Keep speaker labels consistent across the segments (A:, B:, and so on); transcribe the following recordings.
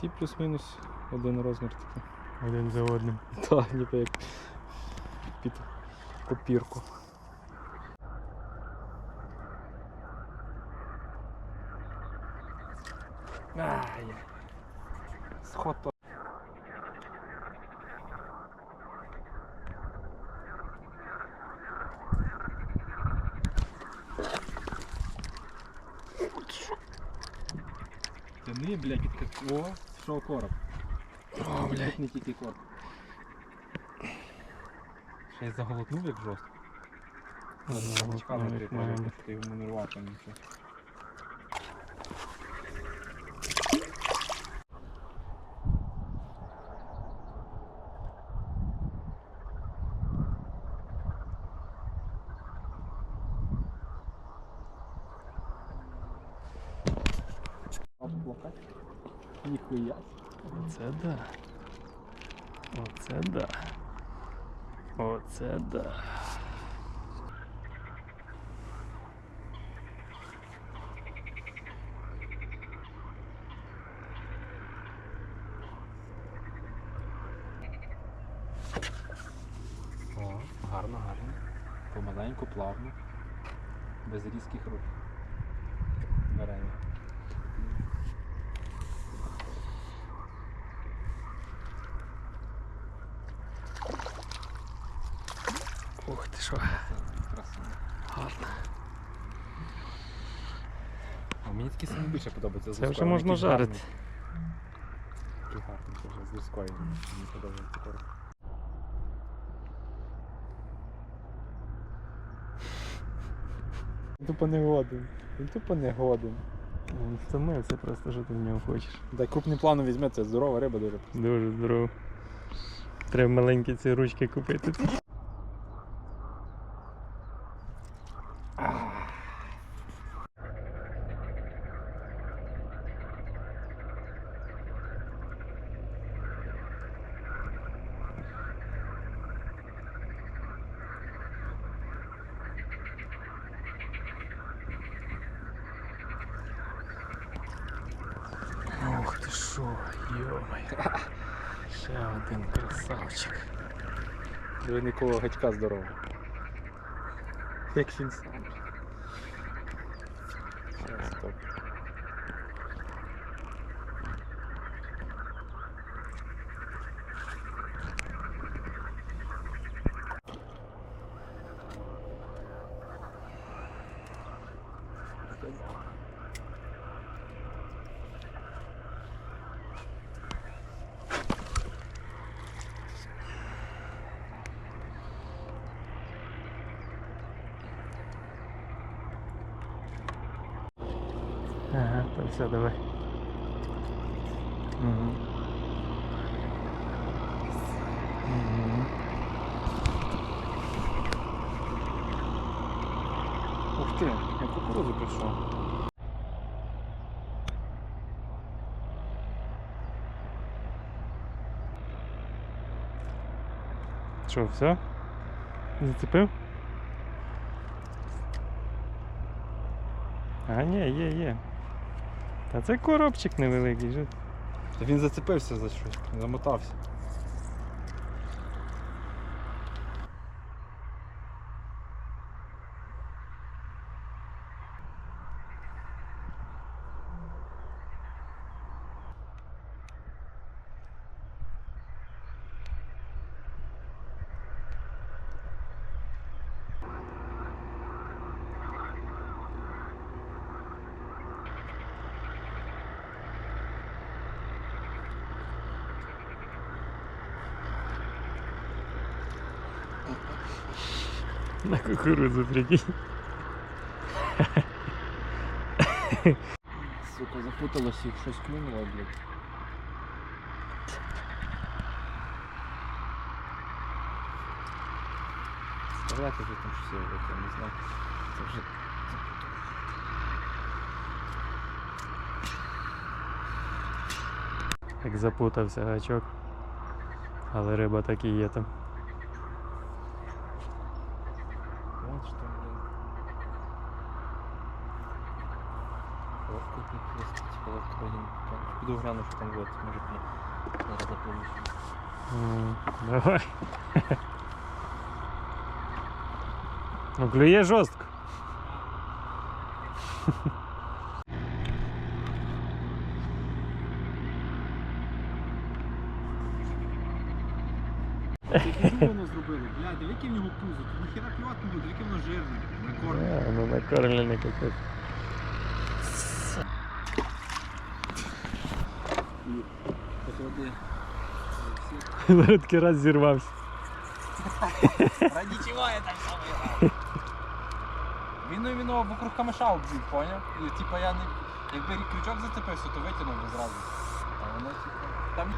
A: всі плюс-мінус один розмір такий.
B: Один за одним.
A: Так, ніби як під копірку. Ай, сход то. Тяни, блядь, під О, що короб.
B: О, блядь.
A: Тут не тільки короб. Ще й заголотнув як жорстко. Чекав на
B: бути.
A: ти йому не рвав там нічого. Ніхуя.
B: Оце да. Оце да. Оце да.
A: О, гарно, гарно. Помаленьку, плавно. Без різких рухів. Беремо.
B: Ух ти що.
A: Красиво.
B: Гарно.
A: А мені такі самі більше подобаються. з
B: Це вже
A: лускою.
B: можна
A: Якісь
B: жарити.
A: гарні. Такі гарні, це вже з лускою мені подобається. короб. Він тупо не годен. Він тупо не годен.
B: Він втомився просто, що ти в нього хочеш.
A: Дай крупний план візьме, це здорова риба дуже.
B: Дуже здорово. Треба маленькі ці ручки купити. Ох ти що, йомай. Ще один красавчик.
A: Диви нікого гачка здорова. Як
B: Ага, то все, давай. Угу. Угу.
A: Ух ти, я кукурузу прийшов.
B: Що, все? Зацепив? А, ні, є, є. Та це коробчик невеликий.
A: Він зацепився за щось, замотався.
B: На кукурудзу прикинь.
A: Сука, запуталось їх, щось клюнуло, блядь. Вставляти вже там щось, я не знаю. Це вже
B: Як запутався гачок. Але риба так і є там.
A: піду гляну, що там от, може б зараз запливу.
B: М, Давай. Ну, клює жорстко.
C: Яку воно зробили? Бля, диви, яке в нього пузо. Тут ніхера клювати не буде, яке воно жирне. На корм.
B: А, ну накормлений капець. Зараз такий раз зірвався.
A: Раді чого я так само Він ну, він вокруг камеша обвів, поняв? І типа я не. Якби крючок зацепився, то витягнув би зразу. А воно типа. Там.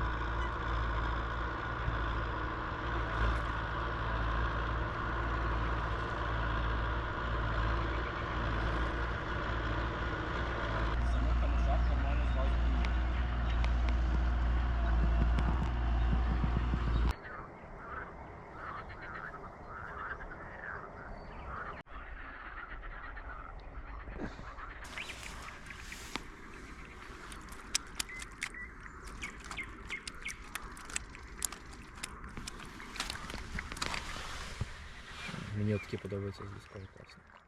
A: Мені такі подобаються з військової класно.